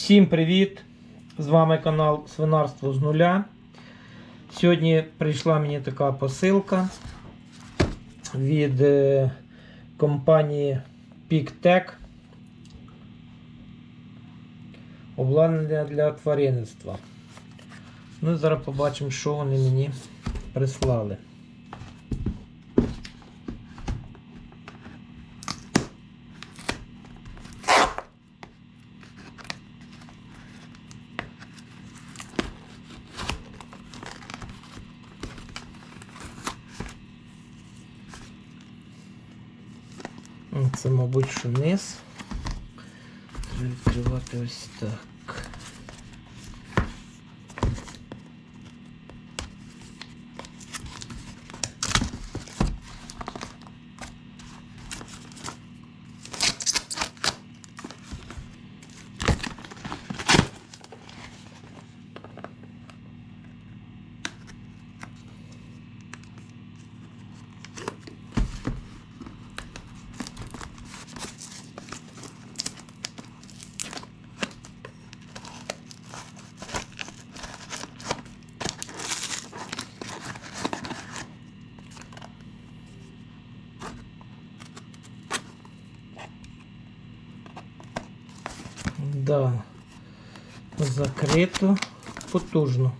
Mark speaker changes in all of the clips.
Speaker 1: Всім привіт! З вами канал Свинарство з нуля. Сьогодні прийшла мені така посилка від е, компанії PicTech. Обладнання для тваринництва. Ну і зараз побачимо, що вони мені прислали. Це, мабуть, що низ. Треба відкривати ось так. Да. Закрито потужно.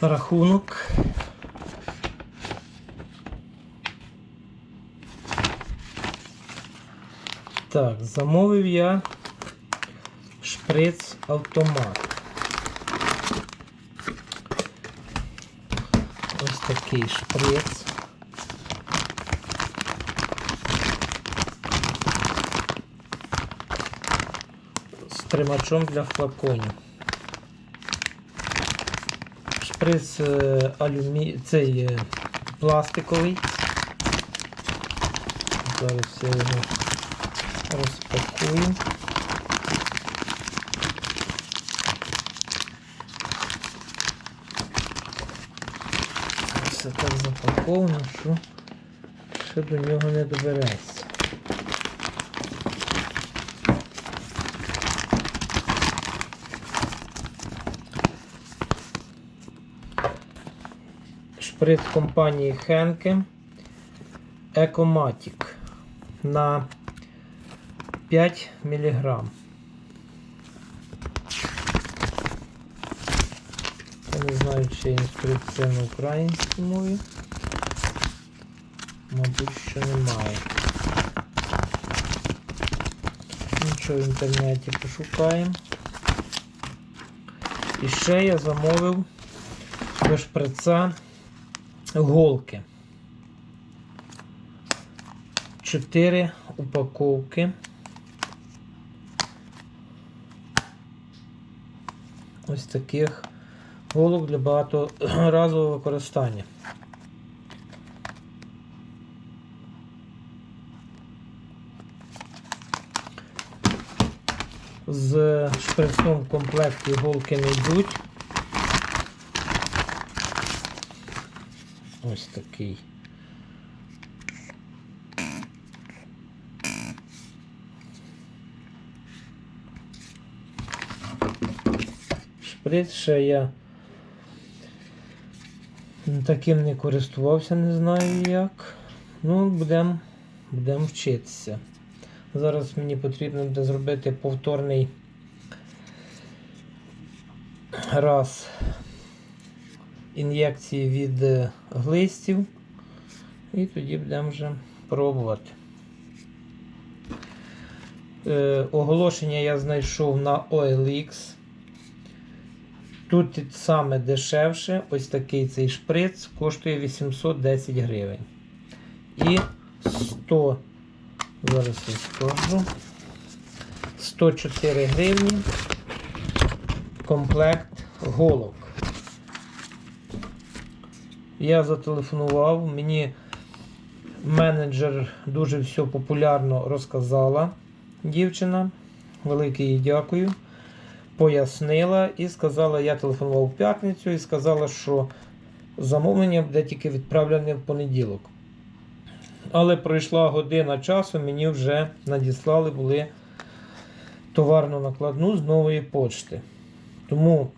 Speaker 1: Рахунок. Так, замовив я шприц автомат. Ось такий шприц. З тримачом для флаконів. Шприц е, алюмі... цей е, пластиковий. Зараз я його розпакую. Все так запаковано, що ще до нього не добереться. Шприц компанії Henke Ecomatic на 5 мг. Знаю, інструкція на українській мові. Мабуть, що немає. Нічого в інтернеті пошукаємо. І ще я замовив до шприца голки. Чотири упаковки. Ось таких голок для багаторазового використання. З шприцом в комплекті голки не йдуть. Ось такий. Шприц ще я таким не користувався, не знаю як. Ну, будемо будем вчитися. Зараз мені потрібно буде зробити повторний раз ін'єкції від е, глистів. І тоді будемо вже пробувати. Е, оголошення я знайшов на OLX. Тут саме дешевше, ось такий цей шприц коштує 810 гривень. І 100, зараз я скажу, 104 гривні комплект голок. Я зателефонував, мені менеджер дуже все популярно розказала дівчина. Велике їй дякую. Пояснила і сказала, я телефонував в п'ятницю і сказала, що замовлення буде тільки відправлене в понеділок. Але пройшла година часу, мені вже надіслали були товарну накладну з нової почти. Тому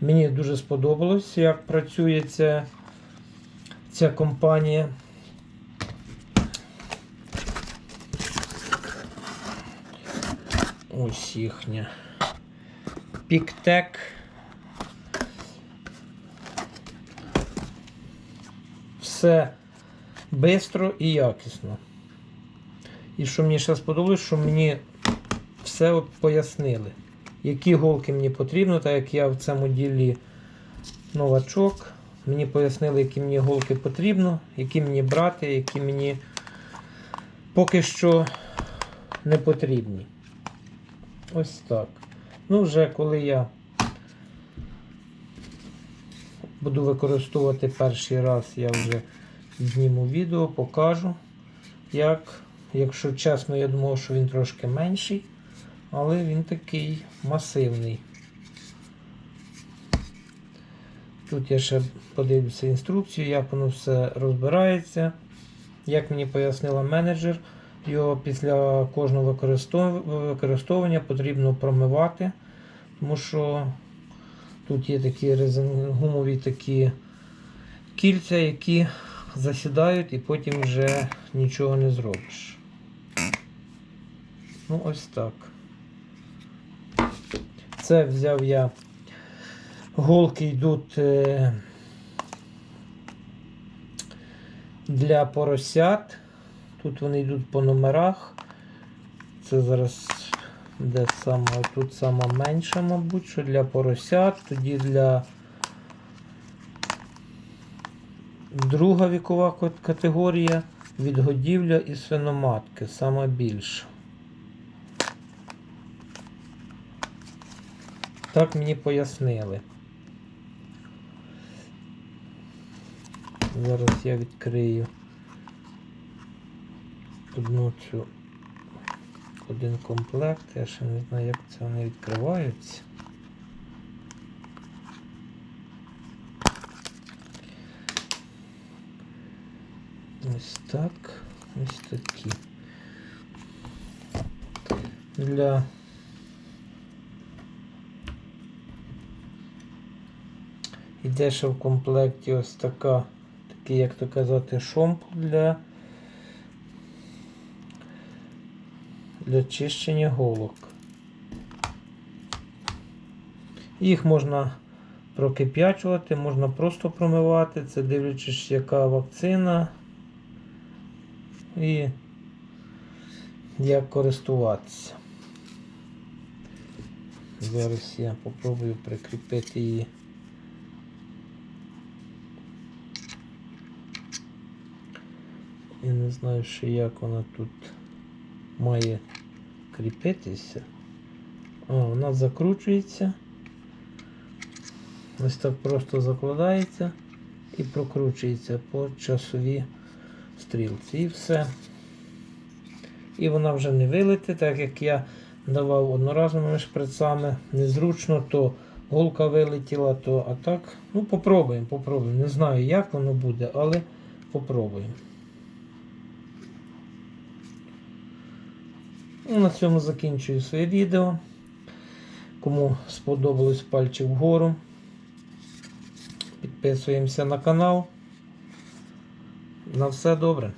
Speaker 1: мені дуже сподобалось, як працює ця, ця компанія. Ось їхня. Піктек. Все швидко і якісно. І що мені ще сподобалось, що мені все пояснили, які голки мені потрібно, так як я в цьому ділі новачок. Мені пояснили, які мені голки потрібно, які мені брати, які мені поки що не потрібні. Ось так. Ну, вже коли я буду використовувати перший раз, я вже зніму відео, покажу, як. Якщо чесно, я думав, що він трошки менший, але він такий масивний. Тут я ще подивлюся інструкцію, як воно все розбирається. Як мені пояснила менеджер, його після кожного використовування потрібно промивати, тому що тут є такі гумові такі кільця, які засідають і потім вже нічого не зробиш. Ну, ось так. Це взяв я. Голки йдуть е, для поросят. Тут вони йдуть по номерах. Це зараз де сама, тут сама менша, мабуть, що для поросят, тоді для друга вікова категорія відгодівля і свиноматки, сама більша. Так мені пояснили. Зараз я відкрию одну цю один комплект. Я ще не знаю, як це вони відкриваються. Ось так. Ось такі. Для Іде ще в комплекті ось така, такий, як то казати, шомпол для, для чищення голок. Їх можна прокип'ячувати, можна просто промивати, це дивлячись, яка вакцина і як користуватися. Зараз я попробую прикріпити її. Я не знаю ще як вона тут має кріпитися. А, вона закручується. Ось так просто закладається і прокручується по часовій стрілці. І все. І вона вже не вилетить, так як я давав одноразовими шприцами. Незручно, то голка вилетіла, то а так. Ну, попробуємо, попробуємо. Не знаю, як воно буде, але попробуємо. На цьому закінчую своє відео. Кому сподобалось пальчик вгору. Підписуємося на канал. На все добре.